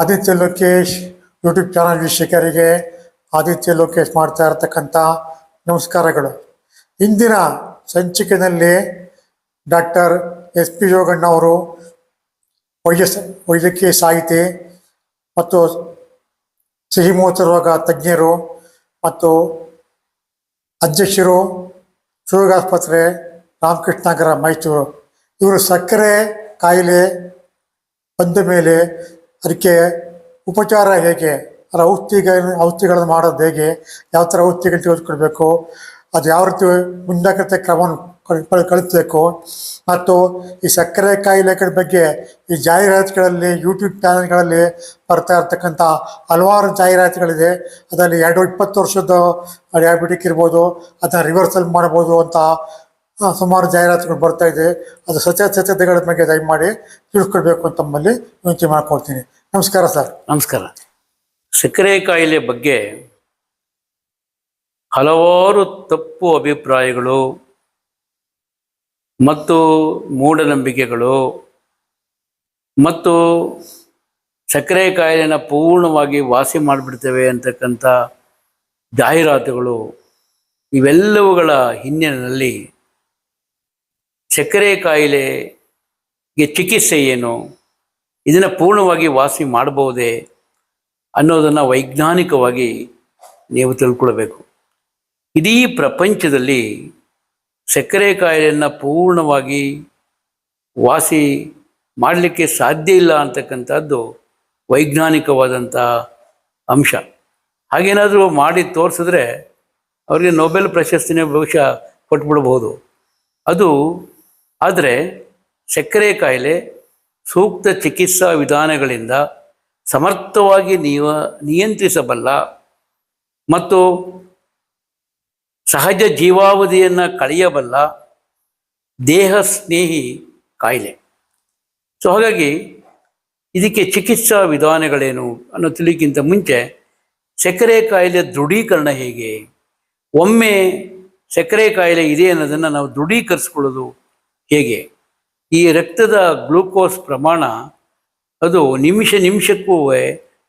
Aditya Lokesh YouTube channel ವೀಕ್ಷಕರಿಗೆ ಆದಿತ್ಯ ಲೋಕೇಶ್ ಮಾಡ್ತಾ ಇರತಕ್ಕಂಥ ನಮಸ್ಕಾರಗಳು. ಇಂದಿನ ಸಂಚಿಕೆಯಲ್ಲಿ ಡಾಕ್ಟರ್ ಎಸ್ ಪಿ ಯೋಗಣ್ಣ ಅವರು ವೈದ್ಯ ವೈದ್ಯಕೀಯ ಸಾಹಿತಿ ಮತ್ತು ಸಿಹಿಮೂತ್ರ ರೋಗ ತಜ್ಞರು ಮತ್ತು ಅಧ್ಯಕ್ಷರು ರಾಮಕೃಷ್ಣ ನಗರ ಮೈಸೂರು. ಇವರು ಸಕ್ಕರೆ ಕಾಯಿಲೆ ಬಂದ ಮೇಲೆ ಅದಕ್ಕೆ ಉಪಚಾರ ಹೇಗೆ? ಅದರ ಔಷಧಿಗ ಔಷಧಿಗಳನ್ನು ಮಾಡೋದು ಹೇಗೆ? ಯಾವ ಥರ ಔಷಧಿಗಳು ತೆಗೆದುಕೊಳ್ಬೇಕು? ಅದು ಯಾವ ರೀತಿ ಮುಂಜಾಗ್ರತೆ ಕ್ರಮವನ್ನು ಕಳಿಸಬೇಕು ಕಳ್- ಕಳಿಸ್ಬೇಕು? ಮತ್ತು ಈ ಸಕ್ಕರೆ ಕಾಯಿಲೆಗಳ ಬಗ್ಗೆ ಈ ಜಾಹೀರಾತುಗಳಲ್ಲಿ ಯೂಟ್ಯೂಬ್ ಚಾನಲ್ಗಳಲ್ಲಿ ಬರ್ತಾ ಇರ್ತಕ್ಕಂಥ ಹಲವಾರು ಜಾಹೀರಾತುಗಳಿದೆ. ಅದರಲ್ಲಿ ಎರಡು ಇಪ್ಪತ್ತು ವರ್ಷದ ಡಯಾಬಿಟಿಕ್ ಇರ್ಬೋದು ಅದನ್ನ ರಿವರ್ಸಲ್ ಮಾಡ್ಬೋದು ಅಂತ ಸುಮಾರು ಜಾಹೀರಾತುಗಳು ಬರ್ತಾ ಇದೆ. ಅದು ಸತ್ಯಾಸತ್ಯತೆಗಳ ಬಗ್ಗೆ ದಯಮಾಡಿ ತಿಳ್ಕೊಳ್ಬೇಕು ಅಂತ ತಮ್ಮಲ್ಲಿ ವಿನಂತಿ ಮಾಡ್ಕೊಳ್ತೀನಿ. ನಮಸ್ಕಾರ ಸರ್. ನಮಸ್ಕಾರ. ಸಕ್ಕರೆ ಕಾಯಿಲೆ ಬಗ್ಗೆ ಹಲವಾರು ತಪ್ಪು ಅಭಿಪ್ರಾಯಗಳು ಮತ್ತು ಮೂಢನಂಬಿಕೆಗಳು ಮತ್ತು ಸಕ್ಕರೆ ಕಾಯಿಲೆನ ಪೂರ್ಣವಾಗಿ ವಾಸಿ ಮಾಡಿಬಿಡ್ತೇವೆ ಅಂತಕ್ಕಂಥ ಜಾಹೀರಾತುಗಳು ಇವೆಲ್ಲವುಗಳ ಹಿನ್ನೆಲೆಯಲ್ಲಿ ಸಕ್ಕರೆ ಕಾಯಿಲೆಗೆ ಚಿಕಿತ್ಸೆ ಏನು? ಇದನ್ನು ಪೂರ್ಣವಾಗಿ ವಾಸಿ ಮಾಡಬಹುದೇ ಅನ್ನೋದನ್ನು ವೈಜ್ಞಾನಿಕವಾಗಿ ನೀವು ತಿಳ್ಕೊಳ್ಬೇಕು. ಇಡೀ ಪ್ರಪಂಚದಲ್ಲಿ ಸಕ್ಕರೆ ಕಾಯಿಲೆಯನ್ನು ಪೂರ್ಣವಾಗಿ ವಾಸಿ ಮಾಡಲಿಕ್ಕೆ ಸಾಧ್ಯ ಇಲ್ಲ ಅಂತಕ್ಕಂಥದ್ದು ವೈಜ್ಞಾನಿಕವಾದಂಥ ಅಂಶ. ಹಾಗೇನಾದರೂ ಮಾಡಿ ತೋರಿಸಿದ್ರೆ ಅವರಿಗೆ ನೊಬೆಲ್ ಪ್ರಶಸ್ತಿನೇ ಬಹುಶಃ ಕೊಟ್ಬಿಡ್ಬೋದು. ಅದು ಆದರೆ ಸಕ್ಕರೆ ಕಾಯಿಲೆ ಸೂಕ್ತ ಚಿಕಿತ್ಸಾ ವಿಧಾನಗಳಿಂದ ಸಮರ್ಥವಾಗಿ ನಿಯ ನಿಯಂತ್ರಿಸಬಲ್ಲ ಮತ್ತು ಸಹಜ ಜೀವಾವಧಿಯನ್ನು ಕಳೆಯಬಲ್ಲ ದೇಹ ಸ್ನೇಹಿ ಕಾಯಿಲೆ. ಸೊ ಹಾಗಾಗಿ ಇದಕ್ಕೆ ಚಿಕಿತ್ಸಾ ವಿಧಾನಗಳೇನು ಅನ್ನೋ ತಿಳಿಕ್ಕಿಂತ ಮುಂಚೆ ಸಕ್ಕರೆ ಕಾಯಿಲೆ ದೃಢೀಕರಣ ಹೇಗೆ? ಒಮ್ಮೆ ಸಕ್ಕರೆ ಕಾಯಿಲೆ ಇದೆ ಅನ್ನೋದನ್ನು ನಾವು ದೃಢೀಕರಿಸ್ಕೊಳ್ಳೋದು ಹೇಗೆ? ಈ ರಕ್ತದ ಗ್ಲೂಕೋಸ್ ಪ್ರಮಾಣ ಅದು ನಿಮಿಷ ನಿಮಿಷಕ್ಕೂ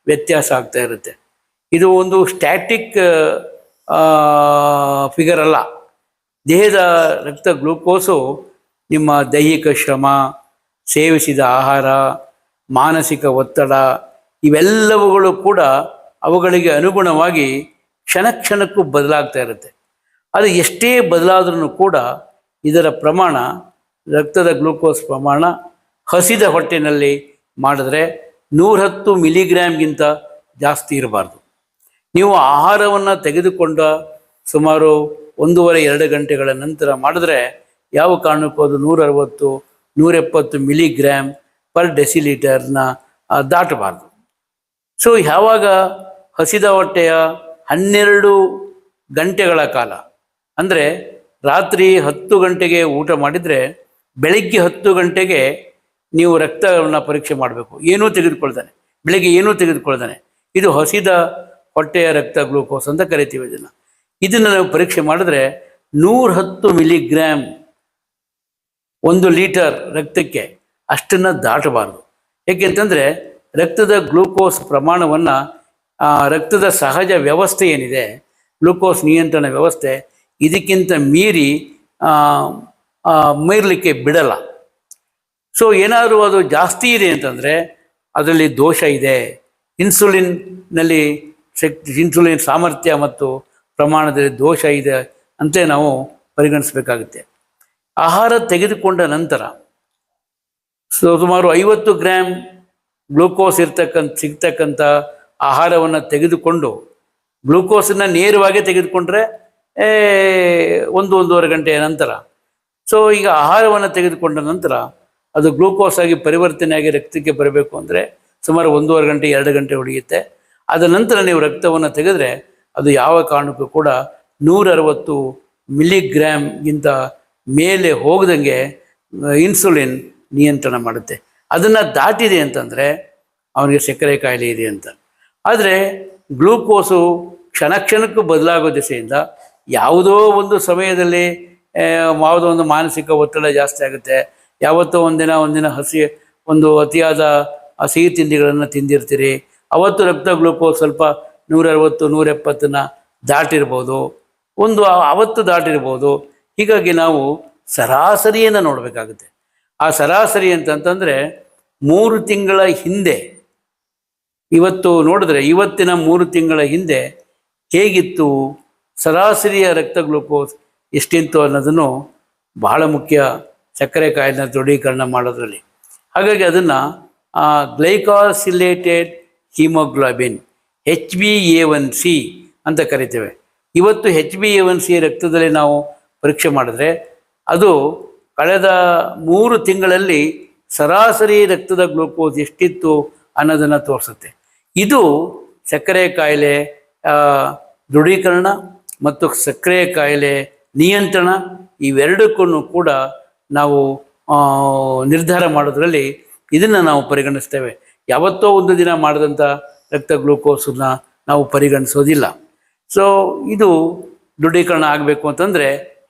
ವ್ಯತ್ಯಾಸ ಆಗ್ತಾ ಇರುತ್ತೆ. ಇದು ಒಂದು ಸ್ಟ್ಯಾಟಿಕ್ ಫಿಗರ್ ಅಲ್ಲ. ದೇಹದ ರಕ್ತ ಗ್ಲೂಕೋಸು ನಿಮ್ಮ ದೈಹಿಕ ಶ್ರಮ, ಸೇವಿಸಿದ ಆಹಾರ, ಮಾನಸಿಕ ಒತ್ತಡ ಇವೆಲ್ಲವುಗಳು ಕೂಡ ಅವುಗಳಿಗೆ ಅನುಗುಣವಾಗಿ ಕ್ಷಣ ಕ್ಷಣಕ್ಕೂ ಬದಲಾಗ್ತಾ ಇರುತ್ತೆ. ಅದು ಎಷ್ಟೇ ಬದಲಾದ್ರೂ ಕೂಡ ಇದರ ಪ್ರಮಾಣ ರಕ್ತದ ಗ್ಲೂಕೋಸ್ ಪ್ರಮಾಣ ಹಸಿದ ಹೊಟ್ಟೆನಲ್ಲಿ ಮಾಡಿದ್ರೆ ನೂರಹತ್ತು ಮಿಲಿಗ್ರಾಮ್ಗಿಂತ ಜಾಸ್ತಿ ಇರಬಾರ್ದು. ನೀವು ಆಹಾರವನ್ನು ತೆಗೆದುಕೊಂಡ ಸುಮಾರು ಒಂದೂವರೆ ಎರಡು ಗಂಟೆಗಳ ನಂತರ ಮಾಡಿದ್ರೆ ಯಾವ ಕಾರಣಕ್ಕೂ ಅದು ನೂರ ಅರವತ್ತು ನೂರೆಪ್ಪತ್ತು ಮಿಲಿಗ್ರಾಮ್ ಪರ್ ಡೆಸಿಲೀಟರ್ನ ದಾಟಬಾರ್ದು. ಸೊ, ಯಾವಾಗ ಹಸಿದ ಹೊಟ್ಟೆಯ ಹನ್ನೆರಡು ಗಂಟೆಗಳ ಕಾಲ, ಅಂದರೆ ರಾತ್ರಿ ಹತ್ತು ಗಂಟೆಗೆ ಊಟ ಮಾಡಿದರೆ ಬೆಳಗ್ಗೆ ಹತ್ತು ಗಂಟೆಗೆ ನೀವು ರಕ್ತವನ್ನು ಪರೀಕ್ಷೆ ಮಾಡಬೇಕು. ಏನೂ ತೆಗೆದುಕೊಳ್ತಾನೆ. ಬೆಳಗ್ಗೆ ಏನೂ ತೆಗೆದುಕೊಳ್ತಾನೆ. ಇದು ಹಸಿದ ಹೊಟ್ಟೆಯ ರಕ್ತ ಗ್ಲೂಕೋಸ್ ಅಂತ ಕರಿತೀವಿ ಇದನ್ನು. ಇದನ್ನು ನಾವು ಪರೀಕ್ಷೆ ಮಾಡಿದ್ರೆ ನೂರ ಹತ್ತು ಮಿಲಿಗ್ರಾಮ್ ಒಂದು ಲೀಟರ್ ರಕ್ತಕ್ಕೆ ಅಷ್ಟನ್ನು ದಾಟಬಾರ್ದು. ಏಕೆಂತಂದರೆ ರಕ್ತದ ಗ್ಲೂಕೋಸ್ ಪ್ರಮಾಣವನ್ನು ರಕ್ತದ ಸಹಜ ವ್ಯವಸ್ಥೆ ಏನಿದೆ, ಗ್ಲೂಕೋಸ್ ನಿಯಂತ್ರಣ ವ್ಯವಸ್ಥೆ, ಇದಕ್ಕಿಂತ ಮೀರಿ ಮೀರಲಿಕ್ಕೆ ಬಿಡಲ್ಲ. ಸೊ ಏನಾದರೂ ಅದು ಜಾಸ್ತಿ ಇದೆ ಅಂತಂದರೆ ಅದರಲ್ಲಿ ದೋಷ ಇದೆ. ಇನ್ಸುಲಿನ್ನಲ್ಲಿ ಶಕ್ತಿ ಇನ್ಸುಲಿನ್ ಸಾಮರ್ಥ್ಯ ಮತ್ತು ಪ್ರಮಾಣದಲ್ಲಿ ದೋಷ ಇದೆ ಅಂತ ನಾವು ಪರಿಗಣಿಸಬೇಕಾಗುತ್ತೆ. ಆಹಾರ ತೆಗೆದುಕೊಂಡ ನಂತರ ಸೊ, ಸುಮಾರು ಐವತ್ತು ಗ್ರಾಮ್ ಗ್ಲೂಕೋಸ್ ಇರ್ತಕ್ಕಂಥ, ಸಿಗ್ತಕ್ಕಂಥ ಆಹಾರವನ್ನು ತೆಗೆದುಕೊಂಡು, ಗ್ಲೂಕೋಸನ್ನು ನೇರವಾಗಿ ತೆಗೆದುಕೊಂಡ್ರೆ ಒಂದು, ಒಂದೂವರೆ ಗಂಟೆಯ ನಂತರ ಸೊ ಈಗ ಆಹಾರವನ್ನು ತೆಗೆದುಕೊಂಡ ನಂತರ ಅದು ಗ್ಲೂಕೋಸ್ ಆಗಿ ಪರಿವರ್ತನೆಯಾಗಿ ರಕ್ತಕ್ಕೆ ಬರಬೇಕು ಅಂದರೆ ಸುಮಾರು ಒಂದೂವರೆ ಗಂಟೆ, ಎರಡು ಗಂಟೆ ಉಳಿಯುತ್ತೆ. ಅದ ನಂತರ ನೀವು ರಕ್ತವನ್ನು ತೆಗೆದ್ರೆ ಅದು ಯಾವ ಕಾರಣಕ್ಕೂ ಕೂಡ ನೂರ ಅರವತ್ತು ಮಿಲಿಗ್ರಾಮ್ಗಿಂತ ಮೇಲೆ ಹೋಗದಂಗೆ ಇನ್ಸುಲಿನ್ ನಿಯಂತ್ರಣ ಮಾಡುತ್ತೆ. ಅದನ್ನು ದಾಟಿದೆ ಅಂತಂದರೆ ಅವನಿಗೆ ಸಕ್ಕರೆ ಕಾಯಿಲೆ ಇದೆ ಅಂತ. ಆದರೆ ಗ್ಲೂಕೋಸು ಕ್ಷಣ ಕ್ಷಣಕ್ಕೂ ಬದಲಾಗೋ ದಿಸೆಯಿಂದ ಯಾವುದೋ ಒಂದು ಸಮಯದಲ್ಲಿ ಯಾವುದೋ ಒಂದು ಮಾನಸಿಕ ಒತ್ತಡ ಜಾಸ್ತಿ ಆಗುತ್ತೆ. ಯಾವತ್ತೋ ಒಂದಿನ ಒಂದಿನ ಹಸಿ, ಒಂದು ಅತಿಯಾದ ಸಿಹಿ ತಿಂಡಿಗಳನ್ನು ತಿಂದಿರ್ತೀರಿ. ಅವತ್ತು ರಕ್ತ ಗ್ಲೂಕೋಸ್ ಸ್ವಲ್ಪ ನೂರರವತ್ತು, ನೂರೆಪ್ಪತ್ತನ್ನ ದಾಟಿರ್ಬೋದು. ಒಂದು ಅವತ್ತು ದಾಟಿರ್ಬೋದು. ಹೀಗಾಗಿ ನಾವು ಸರಾಸರಿಯನ್ನು ನೋಡಬೇಕಾಗುತ್ತೆ. ಆ ಸರಾಸರಿ ಅಂತಂತಂದರೆ ಮೂರು ತಿಂಗಳ ಹಿಂದೆ, ಇವತ್ತು ನೋಡಿದ್ರೆ ಇವತ್ತಿನ ಮೂರು ತಿಂಗಳ ಹಿಂದೆ ಹೇಗಿತ್ತು? ಸರಾಸರಿಯ ರಕ್ತ ಗ್ಲೂಕೋಸ್ ಎಷ್ಟಿತ್ತು ಅನ್ನೋದನ್ನು ಬಹಳ ಮುಖ್ಯ ಸಕ್ಕರೆ ಕಾಯಿಲೆನ ದೃಢೀಕರಣ ಮಾಡೋದ್ರಲ್ಲಿ. ಹಾಗಾಗಿ ಅದನ್ನು glycosylated haemoglobin H B A one C ಅಂತ ಕರಿತೇವೆ. ಇವತ್ತು H B A one C ರಕ್ತದಲ್ಲಿ ನಾವು ಪರೀಕ್ಷೆ ಮಾಡಿದ್ರೆ ಅದು ಕಳೆದ ಮೂರು ತಿಂಗಳಲ್ಲಿ ಸರಾಸರಿ ರಕ್ತದ ಗ್ಲೂಕೋಸ್ ಎಷ್ಟಿತ್ತು ಅನ್ನೋದನ್ನು ತೋರಿಸುತ್ತೆ. ಇದು ಸಕ್ಕರೆ ಕಾಯಿಲೆ ದೃಢೀಕರಣ ಮತ್ತು ಸಕ್ಕರೆ ಕಾಯಿಲೆ ನಿಯಂತ್ರಣ ಇವೆರಡಕ್ಕೂ ಕೂಡ ನಾವು ನಿರ್ಧಾರ ಮಾಡೋದ್ರಲ್ಲಿ ಇದನ್ನು ನಾವು ಪರಿಗಣಿಸ್ತೇವೆ. ಯಾವತ್ತೋ ಒಂದು ದಿನ ಮಾಡಿದಂಥ ರಕ್ತ ಗ್ಲೂಕೋಸನ್ನ ನಾವು ಪರಿಗಣಿಸೋದಿಲ್ಲ. ಸೊ ಇದು ದೃಢೀಕರಣ ಆಗಬೇಕು ಅಂತಂದರೆ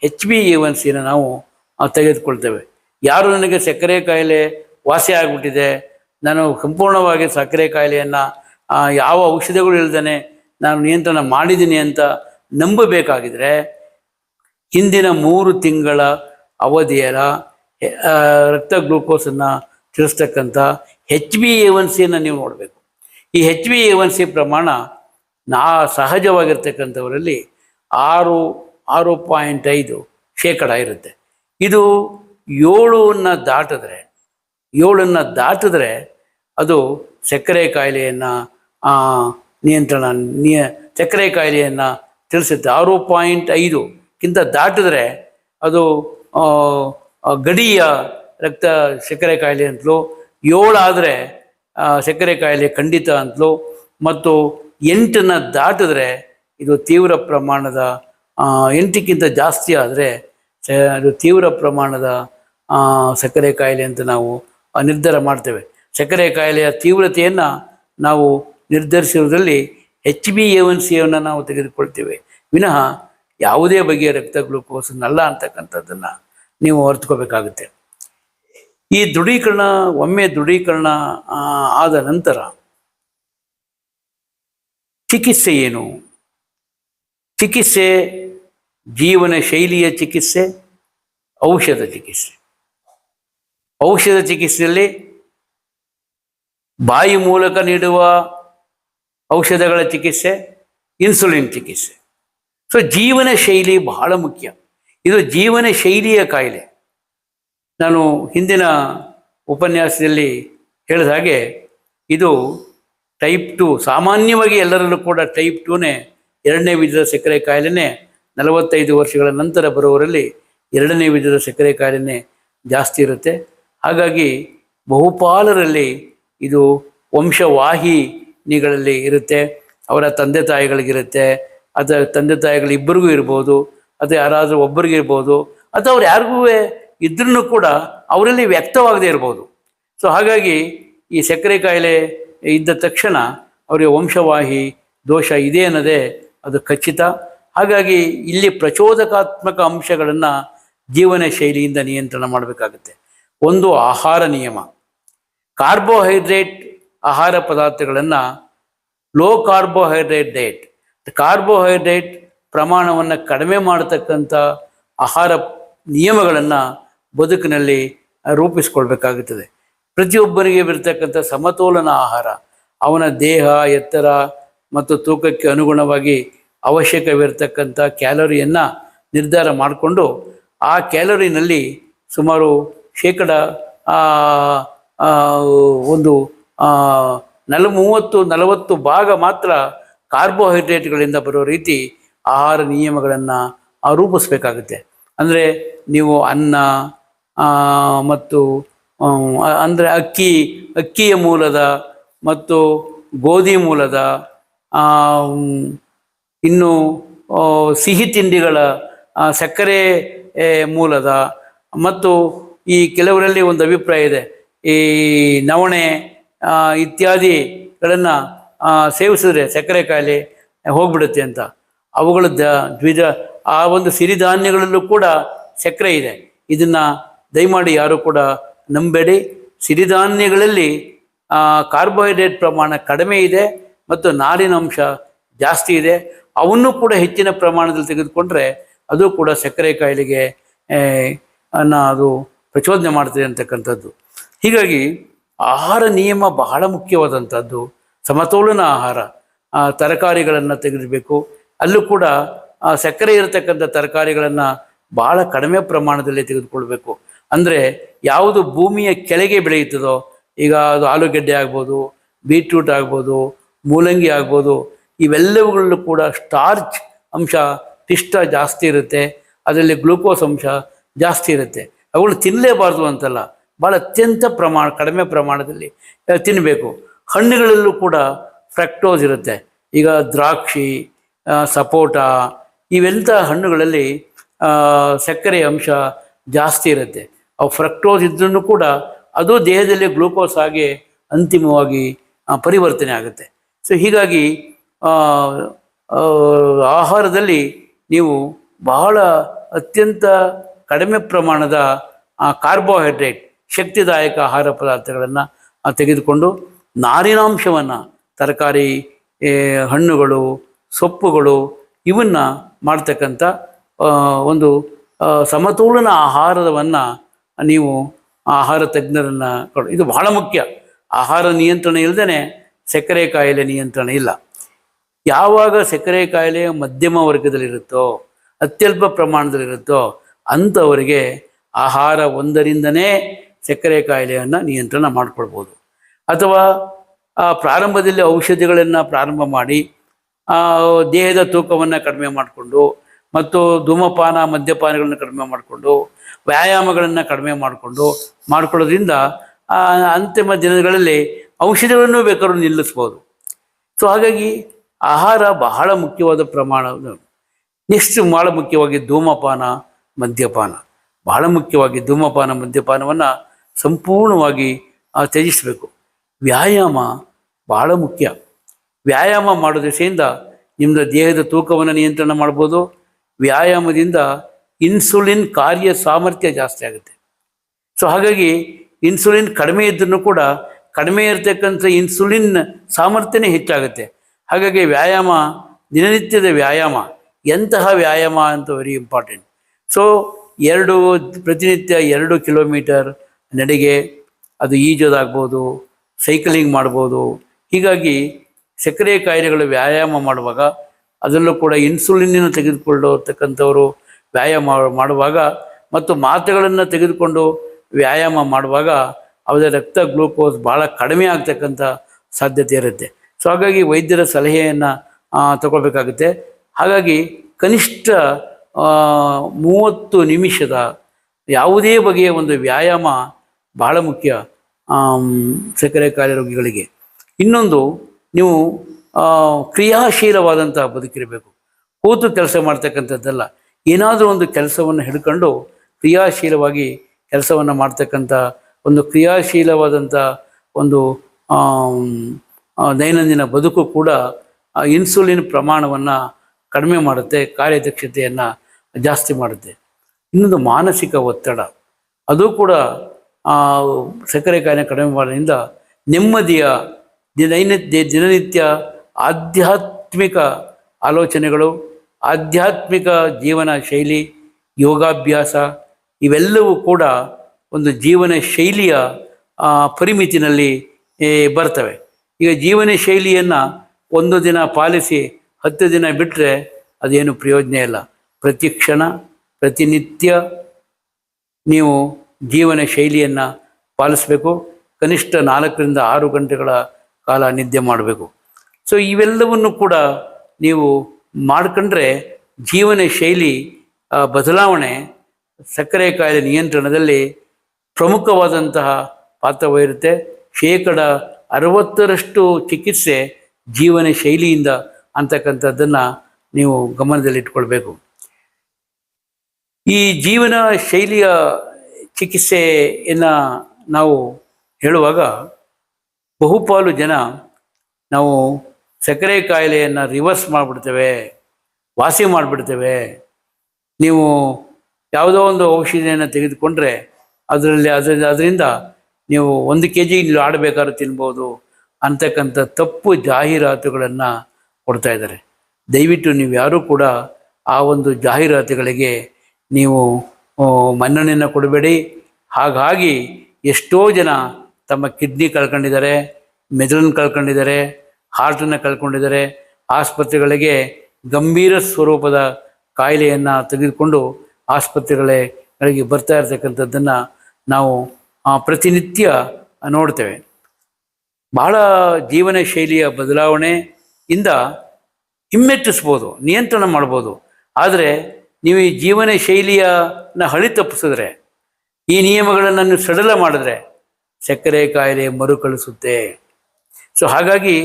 ಎಚ್ ಬಿ ಎ ಒನ್ ಸಿನ ನಾವು ತೆಗೆದುಕೊಳ್ತೇವೆ. ಯಾರು ನನಗೆ ಸಕ್ಕರೆ ಕಾಯಿಲೆ ವಾಸಿ ಆಗಿಬಿಟ್ಟಿದೆ, ನಾನು ಸಂಪೂರ್ಣವಾಗಿ ಸಕ್ಕರೆ ಕಾಯಿಲೆಯನ್ನು ಯಾವ ಔಷಧಿಗಳು ಇಲ್ದೇ ನಾನು ನಿಯಂತ್ರಣ ಮಾಡಿದ್ದೀನಿ ಅಂತ ನಂಬಬೇಕಾಗಿದ್ರೆ ಹಿಂದಿನ ಮೂರು ತಿಂಗಳ ಅವಧಿಯ ರಕ್ತ ಗ್ಲೂಕೋಸನ್ನು ತಿಳಿಸ್ತಕ್ಕಂಥ ಹೆಚ್ ಬಿ ಎ ಒನ್ ಸಿಯನ್ನು ನೀವು ನೋಡಬೇಕು. ಈ H B A one C ಪ್ರಮಾಣ ನಾ ಸಹಜವಾಗಿರ್ತಕ್ಕಂಥವರಲ್ಲಿ ಆರು ಆರು ಪಾಯಿಂಟ್ ಐದು ಶೇಕಡ ಇರುತ್ತೆ. ಇದು ಏಳನ್ನು ದಾಟಿದ್ರೆ ಏಳನ್ನು ದಾಟಿದ್ರೆ ಅದು ಸಕ್ಕರೆ ಕಾಯಿಲೆಯನ್ನು ನಿಯಂತ್ರಣ, ನಿಯ, ಸಕ್ಕರೆ ಕಾಯಿಲೆಯನ್ನು ತಿಳಿಸುತ್ತೆ. ಆರು ಪಾಯಿಂಟ್ ಐದುಕ್ಕಿಂತ ದಾಟಿದ್ರೆ ಅದು ಗಡಿಯ ರಕ್ತ ಸಕ್ಕರೆ ಕಾಯಿಲೆ ಅಂತಲೂ, ಏಳಾದರೆ ಸಕ್ಕರೆ ಕಾಯಿಲೆ ಖಂಡಿತ ಅಂತಲೂ, ಮತ್ತು ಎಂಟನ್ನು ದಾಟಿದ್ರೆ ಇದು ತೀವ್ರ ಪ್ರಮಾಣದ ಎಂಟಕ್ಕಿಂತ ಜಾಸ್ತಿ ಆದರೆ ಅದು ತೀವ್ರ ಪ್ರಮಾಣದ ಸಕ್ಕರೆ ಕಾಯಿಲೆ ಅಂತ ನಾವು ನಿರ್ಧಾರ ಮಾಡ್ತೇವೆ. ಸಕ್ಕರೆ ಕಾಯಿಲೆಯ ತೀವ್ರತೆಯನ್ನು ನಾವು ನಿರ್ಧರಿಸಿರುವುದರಲ್ಲಿ ಎಚ್ ಬಿ ಎ ಒನ್ ಸಿಯನ್ನು ನಾವು ತೆಗೆದುಕೊಳ್ತೇವೆ. ವಿನಃ ಯಾವುದೇ ಬಗೆಯ ರಕ್ತ ಗ್ಲೂಕೋಸನ್ನಲ್ಲ ಅಂತಕ್ಕಂಥದ್ದನ್ನು ನೀವು ಹೊರತುಕೋಬೇಕಾಗುತ್ತೆ. ಈ ದೃಢೀಕರಣ, ಒಮ್ಮೆ ದೃಢೀಕರಣ ಆದ ನಂತರ ಚಿಕಿತ್ಸೆ ಏನು? ಚಿಕಿತ್ಸೆ ಜೀವನ ಶೈಲಿಯ ಚಿಕಿತ್ಸೆ, ಔಷಧ ಚಿಕಿತ್ಸೆ. ಔಷಧ ಚಿಕಿತ್ಸೆಯಲ್ಲಿ ಬಾಯಿ ಮೂಲಕ ನೀಡುವ ಔಷಧಗಳ ಚಿಕಿತ್ಸೆ, ಇನ್ಸುಲಿನ್ ಚಿಕಿತ್ಸೆ. ಸೊ ಜೀವನ ಶೈಲಿ ಬಹಳ ಮುಖ್ಯ. ಇದು ಜೀವನ ಶೈಲಿಯ ಕಾಯಿಲೆ. ನಾನು ಹಿಂದಿನ ಉಪನ್ಯಾಸದಲ್ಲಿ ಹೇಳಿದ ಹಾಗೆ, ಇದು ಟೈಪ್ ಟು ಸಾಮಾನ್ಯವಾಗಿ ಎಲ್ಲರಲ್ಲೂ ಕೂಡ ಟೈಪ್ ಟೂನೇ ಎರಡನೇ ವಿಧದ ಸಕ್ಕರೆ ಕಾಯಿಲೆನೇ ನಲವತ್ತೈದು ವರ್ಷಗಳ ನಂತರ ಬರುವವರಲ್ಲಿ ಎರಡನೇ ವಿಧದ ಸಕ್ಕರೆ ಕಾಯಿಲೆನೇ ಜಾಸ್ತಿ ಇರುತ್ತೆ. ಹಾಗಾಗಿ ಬಹುಪಾಲರಲ್ಲಿ ಇದು ವಂಶವಾಹಿನಿಗಳಲ್ಲಿ ಇರುತ್ತೆ. ಅವರ ತಂದೆ ತಾಯಿಗಳಿಗಿರುತ್ತೆ. ಅಥವಾ ತಂದೆ ತಾಯಿಗಳು ಇಬ್ಬರಿಗೂ ಇರ್ಬೋದು, ಅದು ಯಾರಾದರೂ ಒಬ್ಬರಿಗೆ ಇರ್ಬೋದು, ಅಥವಾ ಅವ್ರು ಯಾರಿಗೂ ಇದ್ರೂ ಕೂಡ ಅವರಲ್ಲಿ ವ್ಯಕ್ತವಾಗದೇ ಇರ್ಬೋದು. ಸೊ ಹಾಗಾಗಿ ಈ ಸಕ್ಕರೆ ಕಾಯಿಲೆ ಇದ್ದ ತಕ್ಷಣ ಅವರಿಗೆ ವಂಶವಾಹಿ, ದೋಷ ಇದೆ ಅನ್ನೋದೇ ಅದು ಖಚಿತ. ಹಾಗಾಗಿ ಇಲ್ಲಿ ಪ್ರಚೋದಕಾತ್ಮಕ ಅಂಶಗಳನ್ನು ಜೀವನ ಶೈಲಿಯಿಂದ ನಿಯಂತ್ರಣ ಮಾಡಬೇಕಾಗುತ್ತೆ. ಒಂದು ಆಹಾರ ನಿಯಮ. ಕಾರ್ಬೋಹೈಡ್ರೇಟ್ ಆಹಾರ ಪದಾರ್ಥಗಳನ್ನು ಲೋ ಕಾರ್ಬೋಹೈಡ್ರೇಟ್ ಡಯಟ್ ಕಾರ್ಬೋಹೈಡ್ರೇಟ್ ಪ್ರಮಾಣವನ್ನು ಕಡಿಮೆ ಮಾಡತಕ್ಕಂಥ ಆಹಾರ ನಿಯಮಗಳನ್ನು ಬದುಕಿನಲ್ಲಿ ರೂಪಿಸ್ಕೊಳ್ಬೇಕಾಗುತ್ತದೆ. ಪ್ರತಿಯೊಬ್ಬರಿಗೆ ಬರ್ತಕ್ಕಂಥ ಸಮತೋಲನ ಆಹಾರ, ಅವನ ದೇಹ, ಎತ್ತರ ಮತ್ತು ತೂಕಕ್ಕೆ ಅನುಗುಣವಾಗಿ ಅವಶ್ಯಕವಿರತಕ್ಕಂಥ ಕ್ಯಾಲರಿಯನ್ನು ನಿರ್ಧಾರ ಮಾಡಿಕೊಂಡು ಆ ಕ್ಯಾಲರಿನಲ್ಲಿ ಸುಮಾರು ಶೇಕಡ ಒಂದು ನಲ ಮೂವತ್ತು ನಲವತ್ತು ಭಾಗ ಮಾತ್ರ ಕಾರ್ಬೋಹೈಡ್ರೇಟ್ಗಳಿಂದ ಬರೋ ರೀತಿ ಆಹಾರ ನಿಯಮಗಳನ್ನು ರೂಪಿಸ್ಬೇಕಾಗುತ್ತೆ. ಅಂದರೆ ನೀವು ಅನ್ನ ಮತ್ತು ಅಂದರೆ ಅಕ್ಕಿ, ಅಕ್ಕಿಯ ಮೂಲದ ಮತ್ತು ಗೋಧಿ ಮೂಲದ ಇನ್ನು ಸಿಹಿ ತಿಂಡಿಗಳ ಸಕ್ಕರೆ ಮೂಲದ ಮತ್ತು ಈ ಕೆಲವರಲ್ಲಿ ಒಂದು ಅಭಿಪ್ರಾಯ ಇದೆ. ಈ ನವಣೆ ಇತ್ಯಾದಿಗಳನ್ನು ಸೇವಿಸಿದ್ರೆ ಸಕ್ಕರೆ ಕಾಯಿಲೆ ಹೋಗ್ಬಿಡುತ್ತೆ ಅಂತ. ಅವುಗಳ ದ್ವಿಜ, ಆ ಒಂದು ಸಿರಿಧಾನ್ಯಗಳಲ್ಲೂ ಕೂಡ ಸಕ್ಕರೆ ಇದೆ. ಇದನ್ನು ದಯಮಾಡಿ ಯಾರು ಕೂಡ ನಂಬೇಡಿ. ಸಿರಿಧಾನ್ಯಗಳಲ್ಲಿ ಕಾರ್ಬೋಹೈಡ್ರೇಟ್ ಪ್ರಮಾಣ ಕಡಿಮೆ ಇದೆ ಮತ್ತು ನಾರಿನಂಶ ಜಾಸ್ತಿ ಇದೆ. ಅವನ್ನು ಕೂಡ ಹೆಚ್ಚಿನ ಪ್ರಮಾಣದಲ್ಲಿ ತೆಗೆದುಕೊಂಡ್ರೆ ಅದು ಕೂಡ ಸಕ್ಕರೆ ಕಾಯಿಲೆಗೆ ಅದು ಪ್ರಚೋದನೆ ಮಾಡ್ತದೆ ಅಂತಕ್ಕಂಥದ್ದು. ಹೀಗಾಗಿ ಆಹಾರ ನಿಯಮ ಬಹಳ ಮುಖ್ಯವಾದಂಥದ್ದು. ಸಮತೋಲನ ಆಹಾರ ತರಕಾರಿಗಳನ್ನು ತೆಗೆದಿರಬೇಕು ಅಲ್ಲೂ ಕೂಡ ಸಕ್ಕರೆ ಇರತಕ್ಕಂಥ ತರಕಾರಿಗಳನ್ನು ಬಹಳ ಕಡಿಮೆ ಪ್ರಮಾಣದಲ್ಲಿ ತೆಗೆದುಕೊಳ್ಬೇಕು. ಅಂದರೆ ಯಾವುದು ಭೂಮಿಯ ಕೆಳಗೆ ಬೆಳೆಯುತ್ತದೋ, ಈಗ ಅದು ಆಲೂಗೆಡ್ಡೆ ಆಗ್ಬೋದು, ಬೀಟ್ರೂಟ್ ಆಗ್ಬೋದು, ಮೂಲಂಗಿ ಆಗ್ಬೋದು, ಇವೆಲ್ಲವುಗಳಲ್ಲೂ ಕೂಡ ಸ್ಟಾರ್ಚ್ ಅಂಶ ಪಿಷ್ಟ ಜಾಸ್ತಿ ಇರುತ್ತೆ. ಅದರಲ್ಲಿ ಗ್ಲೂಕೋಸ್ ಅಂಶ ಜಾಸ್ತಿ ಇರುತ್ತೆ. ಅವುಗಳು ತಿನ್ನಲೇಬಾರ್ದು ಅಂತಲ್ಲ ಭಾಳ ಅತ್ಯಂತ ಪ್ರಮಾಣ, ಕಡಿಮೆ ಪ್ರಮಾಣದಲ್ಲಿ ತಿನ್ನಬೇಕು ಹಣ್ಣುಗಳಲ್ಲೂ ಕೂಡ ಫ್ರಕ್ಟೋಸ್ ಇರುತ್ತೆ. ಈಗ ದ್ರಾಕ್ಷಿ ಸಪೋಟ ಇವೆಂಥ ಹಣ್ಣುಗಳಲ್ಲಿ ಸಕ್ಕರೆ ಅಂಶ ಜಾಸ್ತಿ ಇರುತ್ತೆ. ಅವು ಫ್ರಕ್ಟೋಸ್ ಇದ್ರೂ ಕೂಡ ಅದು ದೇಹದಲ್ಲಿ ಗ್ಲೂಕೋಸ್ ಆಗಿ ಅಂತಿಮವಾಗಿ ಪರಿವರ್ತನೆ ಆಗುತ್ತೆ. ಸೊ ಹೀಗಾಗಿ ಆಹಾರದಲ್ಲಿ ನೀವು ಬಹಳ ಅತ್ಯಂತ ಕಡಿಮೆ ಪ್ರಮಾಣದ ಕಾರ್ಬೋಹೈಡ್ರೇಟ್, ಶಕ್ತಿದಾಯಕ ಆಹಾರ ಪದಾರ್ಥಗಳನ್ನು ತೆಗೆದುಕೊಂಡು ನಾರಿನಾಂಶವನ್ನು ತರಕಾರಿ ಹಣ್ಣುಗಳು, ಸೊಪ್ಪುಗಳು ಇವನ್ನ ಮಾಡ್ತಕ್ಕಂಥ ಒಂದು ಸಮತೋಲನ ಆಹಾರವನ್ನು ನೀವು ಆಹಾರ ತಜ್ಞರನ್ನು ಇದು ಬಹಳ ಮುಖ್ಯ. ಆಹಾರ ನಿಯಂತ್ರಣ ಇಲ್ಲದೇ ಸಕ್ಕರೆ ಕಾಯಿಲೆ ನಿಯಂತ್ರಣ ಇಲ್ಲ. ಯಾವಾಗ ಸಕ್ಕರೆ ಕಾಯಿಲೆ ಮಧ್ಯಮ ವರ್ಗದಲ್ಲಿರುತ್ತೋ, ಅತ್ಯಲ್ಪ ಪ್ರಮಾಣದಲ್ಲಿರುತ್ತೋ, ಅಂಥವರಿಗೆ ಆಹಾರ ಒಂದರಿಂದನೇ ಸಕ್ಕರೆ ಕಾಯಿಲೆಯನ್ನು ನಿಯಂತ್ರಣ ಮಾಡ್ಕೊಳ್ಬೋದು. ಅಥವಾ, ಆ, ಪ್ರಾರಂಭದಲ್ಲಿ ಔಷಧಿಗಳನ್ನು ಪ್ರಾರಂಭ ಮಾಡಿ ದೇಹದ ತೂಕವನ್ನು ಕಡಿಮೆ ಮಾಡಿಕೊಂಡು, ಮತ್ತು ಧೂಮಪಾನ, ಮದ್ಯಪಾನಗಳನ್ನು ಕಡಿಮೆ ಮಾಡಿಕೊಂಡು, ವ್ಯಾಯಾಮಗಳನ್ನು ಕಡಿಮೆ ಮಾಡಿಕೊಂಡು, ಮಾಡ್ಕೊಳ್ಳೋದ್ರಿಂದ ಅಂತಿಮ ದಿನಗಳಲ್ಲಿ ಔಷಧಿಗಳನ್ನು ಬೇಕಾದ್ರೂ ನಿಲ್ಲಿಸ್ಬೋದು. ಸೊ ಹಾಗಾಗಿ ಆಹಾರ ಬಹಳ ಮುಖ್ಯವಾದ ಪ್ರಮಾಣ. ನೆಕ್ಸ್ಟ್ ಭಾಳ ಮುಖ್ಯವಾಗಿ ಧೂಮಪಾನ, ಮದ್ಯಪಾನ. ಬಹಳ ಮುಖ್ಯವಾಗಿ ಧೂಮಪಾನ, ಮದ್ಯಪಾನವನ್ನು ಸಂಪೂರ್ಣವಾಗಿ ತ್ಯಜಿಸಬೇಕು. ವ್ಯಾಯಾಮ ಬಹಳ ಮುಖ್ಯ. ವ್ಯಾಯಾಮ ಮಾಡೋ ದಿಸೆಯಿಂದ ನಿಮ್ಮದು ದೇಹದ ತೂಕವನ್ನು ನಿಯಂತ್ರಣ ಮಾಡ್ಬೋದು. ವ್ಯಾಯಾಮದಿಂದ ಇನ್ಸುಲಿನ್ ಕಾರ್ಯ ಸಾಮರ್ಥ್ಯ ಜಾಸ್ತಿ ಆಗುತ್ತೆ. ಸೊ ಹಾಗಾಗಿ ಇನ್ಸುಲಿನ್ ಕಡಿಮೆ ಇದ್ದರೂ ಕೂಡ ಕಡಿಮೆ ಇರತಕ್ಕಂಥ ಇನ್ಸುಲಿನ್ ಸಾಮರ್ಥ್ಯನೇ ಹೆಚ್ಚಾಗುತ್ತೆ. ಹಾಗಾಗಿ ವ್ಯಾಯಾಮ, ದಿನನಿತ್ಯದ ವ್ಯಾಯಾಮ, ಎಂತಹ ವ್ಯಾಯಾಮ ಅಂತ ವೆರಿ ಇಂಪಾರ್ಟೆಂಟ್ ಸೊ ಎರಡು ಪ್ರತಿನಿತ್ಯ ಎರಡು ಕಿಲೋಮೀಟರ್ ನಡಿಗೆ ಅದು ಈಜೋದಾಗ್ಬೋದು. ಸೈಕ್ಲಿಂಗ್ ಮಾಡ್ಬೋದು. ಹೀಗಾಗಿ ಸಕ್ಕರೆ ಕಾಯಿಲೆಗಳು ವ್ಯಾಯಾಮ ಮಾಡುವಾಗ ಅದರಲ್ಲೂ ಕೂಡ ಇನ್ಸುಲಿನನ್ನು ತೆಗೆದುಕೊಳ್ಳತಕ್ಕಂಥವರು ವ್ಯಾಯಾಮ ಮಾಡುವಾಗ ಮತ್ತು ಮಾತ್ರೆಗಳನ್ನು ತೆಗೆದುಕೊಂಡು ವ್ಯಾಯಾಮ ಮಾಡುವಾಗ ಅವರ ರಕ್ತ ಗ್ಲೂಕೋಸ್ ಭಾಳ ಕಡಿಮೆ ಆಗ್ತಕ್ಕಂಥ ಸಾಧ್ಯತೆ ಇರುತ್ತೆ. ಸೊ ಹಾಗಾಗಿ ವೈದ್ಯರ ಸಲಹೆಯನ್ನು ತಗೊಳ್ಬೇಕಾಗುತ್ತೆ. ಹಾಗಾಗಿ ಕನಿಷ್ಠ ಮೂವತ್ತು ನಿಮಿಷದ ಯಾವುದೇ ಬಗೆಯ ಒಂದು ವ್ಯಾಯಾಮ ಬಹಳ ಮುಖ್ಯ. ಸಕ್ಕರೆ ಕಾಯಿಲೆ ರೋಗಿಗಳಿಗೆ. ಇನ್ನೊಂದು, ನೀವು ಕ್ರಿಯಾಶೀಲವಾದಂತಹ ಬದುಕಿರಬೇಕು. ಕೂತು ಕೆಲಸ ಮಾಡ್ತಕ್ಕಂಥದ್ದಲ್ಲ. ಏನಾದರೂ ಒಂದು ಕೆಲಸವನ್ನು ಹಿಡ್ಕೊಂಡು ಕ್ರಿಯಾಶೀಲವಾಗಿ ಕೆಲಸವನ್ನು ಮಾಡ್ತಕ್ಕಂಥ ಒಂದು ಕ್ರಿಯಾಶೀಲವಾದಂಥ ಒಂದು ದೈನಂದಿನ ಬದುಕು ಕೂಡ ಇನ್ಸುಲಿನ್ ಪ್ರಮಾಣವನ್ನು ಕಡಿಮೆ ಮಾಡುತ್ತೆ, ಕಾರ್ಯದಕ್ಷತೆಯನ್ನು ಜಾಸ್ತಿ ಮಾಡುತ್ತೆ. ಇನ್ನೊಂದು ಮಾನಸಿಕ ಒತ್ತಡ. ಅದು ಕೂಡ ಸಕ್ಕರೆ ಕಾಯಿಲೆ ಕಡಿಮೆ ಮಾಡೋದ್ರಿಂದ ನೆಮ್ಮದಿಯ ದಿನನಿತ್ಯ ದಿನನಿತ್ಯ ಆಧ್ಯಾತ್ಮಿಕ ಆಲೋಚನೆಗಳು, ಆಧ್ಯಾತ್ಮಿಕ ಜೀವನ ಶೈಲಿ, ಯೋಗಾಭ್ಯಾಸ, ಇವೆಲ್ಲವೂ ಕೂಡ ಒಂದು ಜೀವನ ಶೈಲಿಯ ಪರಿಮಿತಿನಲ್ಲಿ ಬರ್ತವೆ. ಈಗ ಜೀವನ ಶೈಲಿಯನ್ನು ಒಂದು ದಿನ ಪಾಲಿಸಿ ಹತ್ತು ದಿನ ಬಿಟ್ಟರೆ ಅದೇನು ಪ್ರಯೋಜನ ಇಲ್ಲ. ಪ್ರತಿ ಕ್ಷಣ ಪ್ರತಿನಿತ್ಯ ನೀವು ಜೀವನ ಶೈಲಿಯನ್ನು ಪಾಲಿಸಬೇಕು. ಕನಿಷ್ಠ ನಾಲ್ಕರಿಂದ ಆರು ಗಂಟೆಗಳ ಕಾಲ ನಿದ್ದೆ ಮಾಡಬೇಕು. ಸೊ ಇವೆಲ್ಲವನ್ನು ಕೂಡ ನೀವು ಮಾಡ್ಕೊಂಡ್ರೆ ಜೀವನ ಶೈಲಿ ಬದಲಾವಣೆ ಸಕ್ಕರೆ ಕಾಯಿಲೆ ನಿಯಂತ್ರಣದಲ್ಲಿ ಪ್ರಮುಖವಾದಂತಹ ಪಾತ್ರವಿರುತ್ತೆ ಶೇಕಡ ಅರವತ್ತರಷ್ಟು ಚಿಕಿತ್ಸೆ ಜೀವನ ಶೈಲಿಯಿಂದ ಅಂತಕ್ಕಂಥದ್ದನ್ನು ನೀವು ಗಮನದಲ್ಲಿಟ್ಕೊಳ್ಬೇಕು. ಈ ಜೀವನ ಶೈಲಿಯ ಚಿಕಿತ್ಸೆಯನ್ನು ನಾವು ಹೇಳುವಾಗ ಬಹುಪಾಲು ಜನ ನಾವು ಸಕ್ಕರೆ ಕಾಯಿಲೆಯನ್ನು ರಿವರ್ಸ್ ಮಾಡಿಬಿಡ್ತೇವೆ, ವಾಸಿ ಮಾಡಿಬಿಡ್ತೇವೆ. ನೀವು ಯಾವುದೋ ಒಂದು ಔಷಧಿಯನ್ನು ತೆಗೆದುಕೊಂಡ್ರೆ ಅದರಲ್ಲಿ ಅದ ಅದರಿಂದ ನೀವು ಒಂದು ಕೆ ಜಿ ಇಲ್ಲಿ ಆಡಬೇಕಾದ್ರೆ ತಿನ್ಬೋದು ಅಂತಕ್ಕಂಥ ತಪ್ಪು ಜಾಹೀರಾತುಗಳನ್ನು ಕೊಡ್ತಾ ಇದ್ದಾರೆ. ದಯವಿಟ್ಟು ನೀವು ಯಾರೂ ಕೂಡ ಆ ಒಂದು ಜಾಹೀರಾತುಗಳಿಗೆ ನೀವು ಮನ್ನಣೆಯನ್ನು ಕೊಡಬೇಡಿ. ಹಾಗಾಗಿ ಎಷ್ಟೋ ಜನ ತಮ್ಮ ಕಿಡ್ನಿ ಕಳ್ಕೊಂಡಿದ್ದಾರೆ, ಮೆದುಳನ್ನು ಕಳ್ಕೊಂಡಿದ್ದಾರೆ, ಹಾರ್ಟನ್ನು ಕಳ್ಕೊಂಡಿದ್ದಾರೆ, ಆಸ್ಪತ್ರೆಗಳಿಗೆ ಗಂಭೀರ ಸ್ವರೂಪದ ಕಾಯಿಲೆಯನ್ನು ತೆಗೆದುಕೊಂಡು ಆಸ್ಪತ್ರೆಗಳಿಗೆ ಬರ್ತಾ ಇರತಕ್ಕಂಥದ್ದನ್ನು ನಾವು ಪ್ರತಿನಿತ್ಯ ನೋಡ್ತೇವೆ. ಬಹಳ ಜೀವನ ಶೈಲಿಯ ಬದಲಾವಣೆಯಿಂದ ಹಿಮ್ಮೆಟ್ಟಿಸ್ಬೋದು, ನಿಯಂತ್ರಣ ಮಾಡ್ಬೋದು. ಆದರೆ ನೀವು ಈ ಜೀವನ ಶೈಲಿಯನ್ನ ಹಳಿ ತಪ್ಪಿಸಿದ್ರೆ, ಈ ನಿಯಮಗಳನ್ನು ಸಡಲ ಮಾಡಿದ್ರೆ ಸಕ್ಕರೆ ಕಾಯಿಲೆ ಮರುಕಳಿಸುತ್ತೆ. ಸೊ ಹಾಗಾಗಿ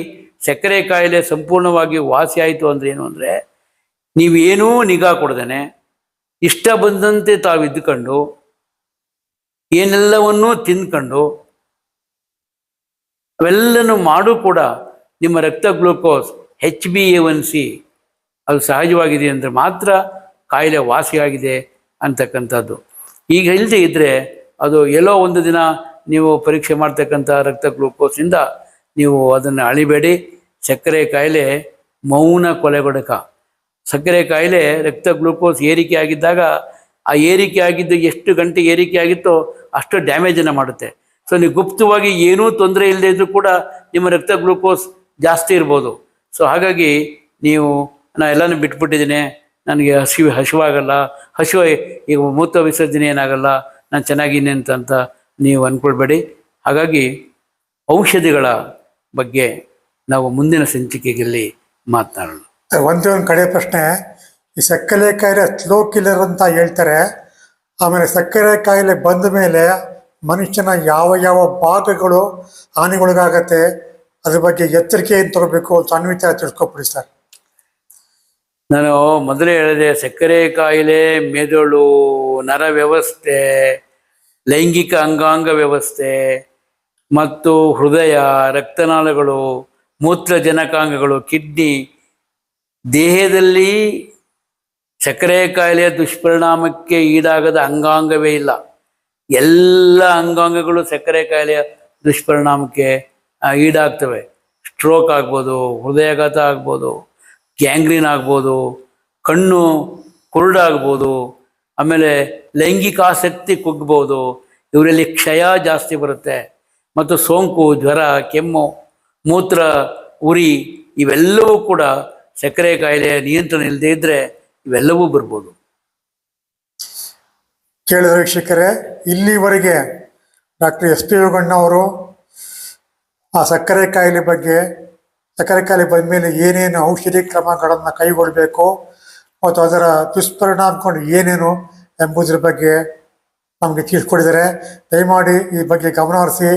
ಸಕ್ಕರೆ ಕಾಯಿಲೆ ಸಂಪೂರ್ಣವಾಗಿ ವಾಸಿ ಆಯಿತು ಅಂದರೆ ಏನು ಅಂದರೆ ನೀವೇನೂ ನಿಗಾ ಕೊಡ್ದೇನೆ, ಇಷ್ಟ ಬಂದಂತೆ ತಾವು ಇದ್ದುಕೊಂಡು, ಏನೆಲ್ಲವನ್ನೂ ತಿಂದ್ಕೊಂಡು, ಅವೆಲ್ಲನೂ ಮಾಡು ಕೂಡ ನಿಮ್ಮ ರಕ್ತ glucose H B A one C ಅದು ಸಹಜವಾಗಿದೆ ಅಂದರೆ ಮಾತ್ರ ಕಾಯಿಲೆ ವಾಸಿಯಾಗಿದೆ ಅಂತಕ್ಕಂಥದ್ದು. ಈಗ ಇಲ್ಲದೆ ಇದ್ದರೆ ಅದು ಎಲ್ಲೋ ಒಂದು ದಿನ ನೀವು ಪರೀಕ್ಷೆ ಮಾಡ್ತಕ್ಕಂಥ ರಕ್ತ ಗ್ಲೂಕೋಸಿಂದ ನೀವು ಅದನ್ನು ಅಳಿಬೇಡಿ. ಸಕ್ಕರೆ ಕಾಯಿಲೆ ಮೌನ ಕೊಲೆಗೊಡಕ. ಸಕ್ಕರೆ ಕಾಯಿಲೆ ರಕ್ತ ಗ್ಲೂಕೋಸ್ ಏರಿಕೆ ಆಗಿದ್ದಾಗ ಆ ಏರಿಕೆ ಆಗಿದ್ದು ಎಷ್ಟು ಗಂಟೆ ಏರಿಕೆ ಆಗಿತ್ತೋ ಅಷ್ಟು ಡ್ಯಾಮೇಜನ್ನು ಮಾಡುತ್ತೆ. ಸೊ ನೀವು ಗುಪ್ತವಾಗಿ ಏನೂ ತೊಂದರೆ ಇಲ್ಲದೆ ಇದ್ದರೂ ಕೂಡ ನಿಮ್ಮ ರಕ್ತ ಗ್ಲೂಕೋಸ್ ಜಾಸ್ತಿ ಇರ್ಬೋದು. ಸೊ ಹಾಗಾಗಿ ನೀವು ನಾ ಎಲ್ಲನೂ ಬಿಟ್ಬಿಟ್ಟಿದ್ದೀನಿ. ನನಗೆ ಹಸಿವು ಹಸಿವಾಗಲ್ಲ. ಹಸಿವು ಈಗ ಮೂತ್ರ ವಿಸರ್ಜನೆ ಏನಾಗಲ್ಲ. ನಾನು ಚೆನ್ನಾಗಿದ್ದೀನಿ ಅಂತ ನೀವು ಅಂದ್ಕೊಳ್ಬೇಡಿ ಹಾಗಾಗಿ ಔಷಧಿಗಳ ಬಗ್ಗೆ ನಾವು ಮುಂದಿನ ಸಂಚಿಕೆಯಲ್ಲಿ ಮಾತನಾಡೋಣ. ಒಂದೇ ಒಂದು ಕಡೆ ಪ್ರಶ್ನೆ. ಈ ಸಕ್ಕರೆ ಕಾಯಿಲೆ ಸ್ಲೋ ಕಿಲ್ಲರ್ ಅಂತ ಹೇಳ್ತಾರೆ. ಆಮೇಲೆ ಸಕ್ಕರೆ ಕಾಯಿಲೆ ಬಂದ ಮೇಲೆ ಮನುಷ್ಯನ ಯಾವ ಯಾವ ಭಾಗಗಳು ಹಾನಿಗೊಳಗಾಗತ್ತೆ, ಅದ್ರ ಬಗ್ಗೆ ಎಚ್ಚರಿಕೆ ಏನು ತಗೋಬೇಕು ಅಂತ ಅನ್ವಿತ ತಿಳ್ಕೊಬಿಡಿ ಸರ್. ನಾನು ಮೊದಲೇ ಹೇಳಿದೆ, ಸಕ್ಕರೆ ಕಾಯಿಲೆ, ಮೆದುಳು, ನರ ವ್ಯವಸ್ಥೆ, ಲೈಂಗಿಕ ಅಂಗಾಂಗ ವ್ಯವಸ್ಥೆ ಮತ್ತು ಹೃದಯ, ರಕ್ತನಾಳಗಳು, ಮೂತ್ರಜನಕಾಂಗಗಳು, ಕಿಡ್ನಿ, ದೇಹದಲ್ಲಿ ಸಕ್ಕರೆ ಕಾಯಿಲೆಯ ದುಷ್ಪರಿಣಾಮಕ್ಕೆ ಈಡಾಗದ ಅಂಗಾಂಗವೇ ಇಲ್ಲ. ಎಲ್ಲ ಅಂಗಾಂಗಗಳು ಸಕ್ಕರೆ ಕಾಯಿಲೆಯ ದುಷ್ಪರಿಣಾಮಕ್ಕೆ ಈಡಾಗ್ತವೆ. ಸ್ಟ್ರೋಕ್ ಆಗ್ಬೋದು, ಹೃದಯಾಘಾತ ಆಗ್ಬೋದು. ಗ್ಯಾಂಗ್ರೀನ್ ಆಗ್ಬೋದು, ಕಣ್ಣು ಕುರುಡಾಗ್ಬೋದು ಆಮೇಲೆ ಲೈಂಗಿಕ ಆಸಕ್ತಿ ಕುಗ್ಬೋದು, ಇವರಲ್ಲಿ ಕ್ಷಯ ಜಾಸ್ತಿ ಬರುತ್ತೆ. ಮತ್ತು ಸೋಂಕು, ಜ್ವರ, ಕೆಮ್ಮು, ಮೂತ್ರ, ಉರಿ, ಇವೆಲ್ಲವೂ ಕೂಡ ಸಕ್ಕರೆ ಕಾಯಿಲೆ ನಿಯಂತ್ರಣ ಇಲ್ಲದೆ ಇದ್ದರೆ ಇವೆಲ್ಲವೂ ಬರ್ಬೋದು. ಕೇಳಿದ ವೀಕ್ಷಕರೇ, ಇಲ್ಲಿವರೆಗೆ ಡಾಕ್ಟರ್ ಎಸ್ ಪಿ ಯೋಗಣ್ಣ ಅವರು ಆ ಸಕ್ಕರೆ ಕಾಯಿಲೆ ಬಗ್ಗೆ ಸಕ್ಕರೆ ಕಾಯಿಲೆ ಬಂದ ಮೇಲೆ ಏನೇನು ಔಷಧಿ ಕ್ರಮಗಳನ್ನು ಕೈಗೊಳ್ಳಬೇಕು ಮತ್ತು ಅದರ ದುಷ್ಪರಿಣಾಮಗಳು ಏನೇನು ಎಂಬುದರ ಬಗ್ಗೆ ನಮಗೆ ತಿಳಿಸ್ಕೊಡಿದ್ದಾರೆ ದಯಮಾಡಿ ಈ ಬಗ್ಗೆ ಗಮನ ಹರಿಸಿ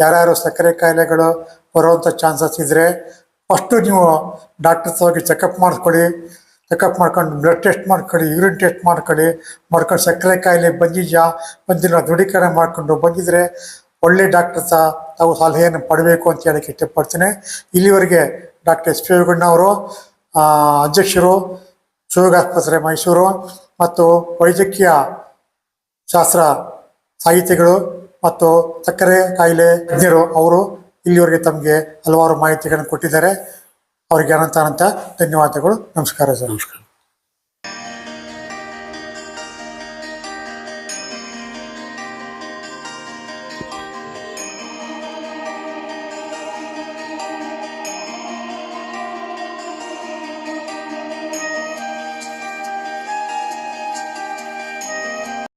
ಯಾರ್ಯಾರು ಸಕ್ಕರೆ ಕಾಯಿಲೆಗಳು ಬರುವಂಥ ಚಾನ್ಸಸ್ ಇದ್ದರೆ ಫಸ್ಟು ನೀವು ಡಾಕ್ಟರ್ಸ್ ಹೋಗಿ ಚೆಕಪ್ ಮಾಡಿಸ್ಕೊಳ್ಳಿ ಚೆಕಪ್ ಮಾಡ್ಕೊಂಡು ಬ್ಲಡ್ ಟೆಸ್ಟ್ ಮಾಡ್ಕೊಳ್ಳಿ, ಯೂರಿನ್ ಟೆಸ್ಟ್ ಮಾಡ್ಕೊಳ್ಳಿ, ಮಾಡ್ಕೊಂಡು ಸಕ್ಕರೆ ಕಾಯಿಲೆ ಬಂದಿದ್ಯಾ, ಬಂದಿಲ್ಲ, ದೃಢೀಕರಣ ಮಾಡಿಕೊಂಡು ಬಂದಿದ್ರೆ ಒಳ್ಳೆ ಡಾಕ್ಟರ್ ಸಹ ತಾವು ಸಲಹೆಯನ್ನು ಪಡಬೇಕು ಅಂತ ಹೇಳಕ್ಕೆ ಇಷ್ಟಪಡ್ತೇನೆ. ಇಲ್ಲಿವರೆಗೆ ಡಾಕ್ಟರ್ ಎಸ್ ಪಿ ಅವರು ಅಧ್ಯಕ್ಷರು ಆಸ್ಪತ್ರೆ ಮೈಸೂರು ಮತ್ತು ವೈದ್ಯಕೀಯ ಶಾಸ್ತ್ರ ಸಾಹಿತಿಗಳು ಮತ್ತು ಸಕ್ಕರೆ ಕಾಯಿಲೆ ತಜ್ಞರು ಅವರು ಇಲ್ಲಿವರೆಗೆ ತಮಗೆ ಹಲವಾರು ಮಾಹಿತಿಗಳನ್ನು ಕೊಟ್ಟಿದ್ದಾರೆ. ಅವರಿಗೆ ಅನಂತ ಅನಂತ ಧನ್ಯವಾದಗಳು. ನಮಸ್ಕಾರ ಸರ್. ನಮಸ್ಕಾರ.